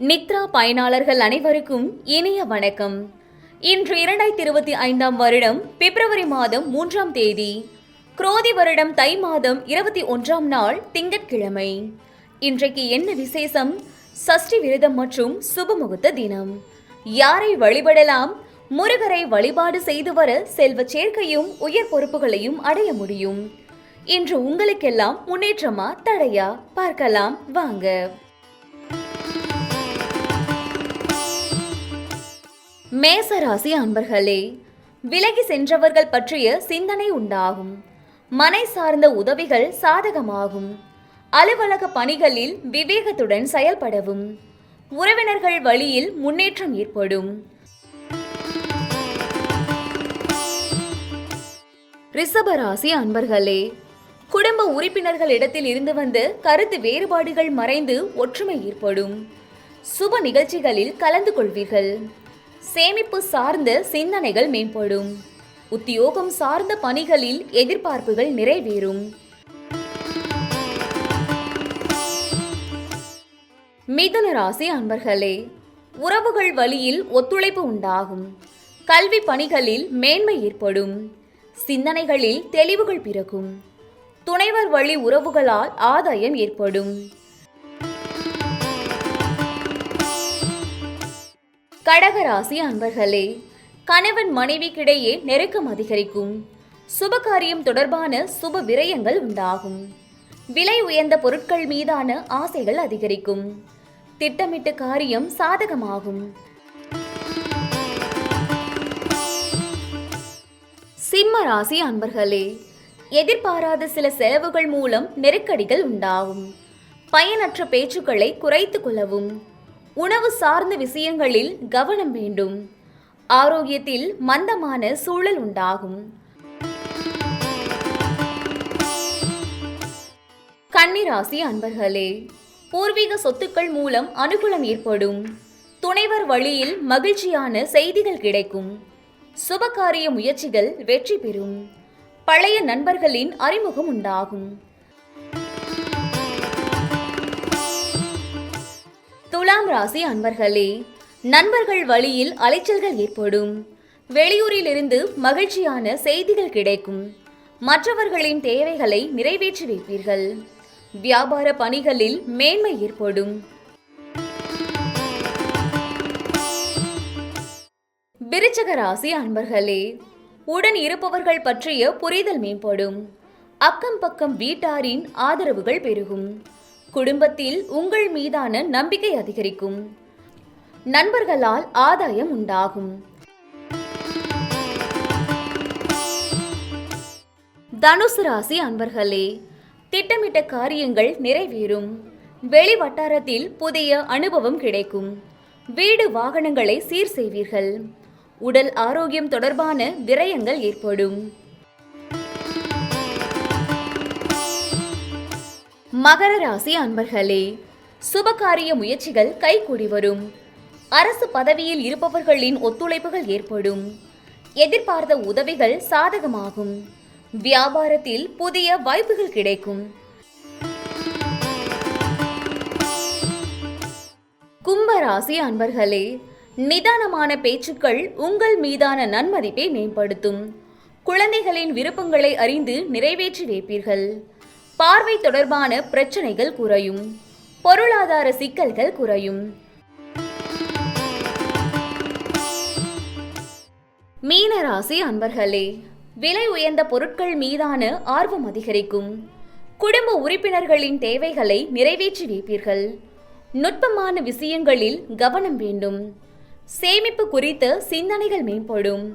நித்ரா பயனாளர்கள் அனைவருக்கும் இனிய வணக்கம். இன்று இரண்டாயிரத்தி இருபத்தி ஐந்தாம் வருடம் பிப்ரவரி மாதம் மூன்றாம் தேதி. குரோதி வருடம் தை மாதம் இருபத்தி ஒன்றாம் நாள் திங்கட்கிழமை. இன்றைக்கு என்ன விசேஷம்? சஷ்டி விரதம் மற்றும் சுபமுகூர்த்த தினம். யாரை வழிபடலாம்? முருகரை வழிபாடு செய்து வர செல்வ சேர்க்கையும் உயர் பொறுப்புகளையும் அடைய முடியும். இன்று உங்களுக்கெல்லாம் முன்னேற்றமா தடையா? பார்க்கலாம் வாங்க. மேசராசி அன்பர்களே விலகி சென்றவர்கள் பற்றிய சிந்தனை உண்டாகும். மனை சார்ந்த உதவிகள் சாதகமாகும். அலுவலக பணிகளில் விவேகத்துடன் செயல்படவும். உறவினர்கள் வழியில் முன்னேற்றம் ஏற்படும். ரிஷபராசி அன்பர்களே குடும்ப உறுப்பினர்களிடத்தில் இருந்து வந்து கருத்து வேறுபாடுகள் மறைந்து ஒற்றுமை ஏற்படும். சுப நிகழ்ச்சிகளில் கலந்து கொள்வீர்கள். சேமிப்பு சார்ந்த சிந்தனைகள் மேம்படும். உத்தியோகம் சார்ந்த பணிகளில் எதிர்பார்ப்புகள் நிறைவேறும். மிதுன ராசி அன்பர்களே உறவுகள் வழியில் ஒத்துழைப்பு உண்டாகும். கல்வி பணிகளில் மேன்மை ஏற்படும். சிந்தனைகளில் தெளிவுகள் பிறக்கும். துணைவர் வழி உறவுகளால் ஆதாயம் ஏற்படும். கடகராசி அன்பர்களே கணவன் மனைவிக்கிடையே நெருக்கம் அதிகரிக்கும். சுபகாரியம் தொடர்பான சுப விரயங்கள் உண்டாகும். விலை உயர்ந்த பொருட்கள் மீதான ஆசைகள் அதிகரிக்கும். திட்டமிட்ட காரியம் சாதகமாகும். சிம்ம ராசி அன்பர்களே எதிர்பாராத சில செலவுகள் மூலம் நெருக்கடிகள் உண்டாகும். பயனற்ற பேச்சுக்களை குறைத்துக் கொள்ளவும். உணவு சார்ந்த விஷயங்களில் கவனம் வேண்டும். ஆரோக்கியத்தில் மந்தமான சூழல் உண்டாகும். கன்னிராசி அன்பர்களே பூர்வீக சொத்துக்கள் மூலம் அனுகூலம் ஏற்படும். துணைவர் வழியில் மகிழ்ச்சியான செய்திகள் கிடைக்கும். சுபகாரிய முயற்சிகள் வெற்றி பெறும். பழைய நண்பர்களின் அறிமுகம் உண்டாகும். துலாம் ராசி அன்பர்களே நண்பர்கள் வழியில் அலைச்சல்கள் ஏற்படும். வெளியூரிலிருந்து மகிழ்ச்சியான செய்திகள் கிடைக்கும். மற்றவர்களின் தேவைகளை நிறைவேற்றி வைப்பீர்கள். வியாபார பணிகளில் மேன்மை ஏற்படும். விருச்சக ராசி அன்பர்களே உடன் இருப்பவர்கள் பற்றிய புரிதல் மேம்படும். அக்கம் பக்கம் வீட்டாரின் ஆதரவுகள் பெருகும். குடும்பத்தில் உங்கள் மீதான நம்பிக்கை அதிகரிக்கும். நண்பர்களால் ஆதாயம் உண்டாகும். தனுசு ராசி அன்பர்களே திட்டமிட்ட காரியங்கள் நிறைவேறும். வெளி வட்டாரத்தில் புதிய அனுபவம் கிடைக்கும். வீடு வாகனங்களை சீர் செய்வீர்கள். உடல் ஆரோக்கியம் தொடர்பான விரயங்கள் ஏற்படும். மகர ராசி அன்பர்களே சுபகாரிய முயற்சிகள் கைகூடி வரும். அரசு பதவியில் இருப்பவர்களின் ஒத்துழைப்புகள் ஏற்படும். எதிர்பார்த்த உதவிகள் சாதகமாகும். வியாபாரத்தில் புதிய வாய்ப்புகள் கிடைக்கும். கும்பராசி அன்பர்களே நிதானமான பேச்சுக்கள் உங்கள் மீதான நன்மதிப்பை மேம்படுத்தும். குழந்தைகளின் விருப்பங்களை அறிந்து நிறைவேற்றி வைப்பீர்கள். பார்வை தொடர்பான பிரச்சனைகள் குறையும். பொருளாதார சிக்கல்கள் குறையும். மீனராசி அன்பர்களே விலை உயர்ந்த பொருட்கள் மீதான ஆர்வம் அதிகரிக்கும். குடும்ப உறுப்பினர்களின் தேவைகளை நிறைவேற்றி வைப்பீர்கள். நுட்பமான விஷயங்களில் கவனம் வேண்டும். சேமிப்பு குறித்த சிந்தனைகள் மேம்படும்.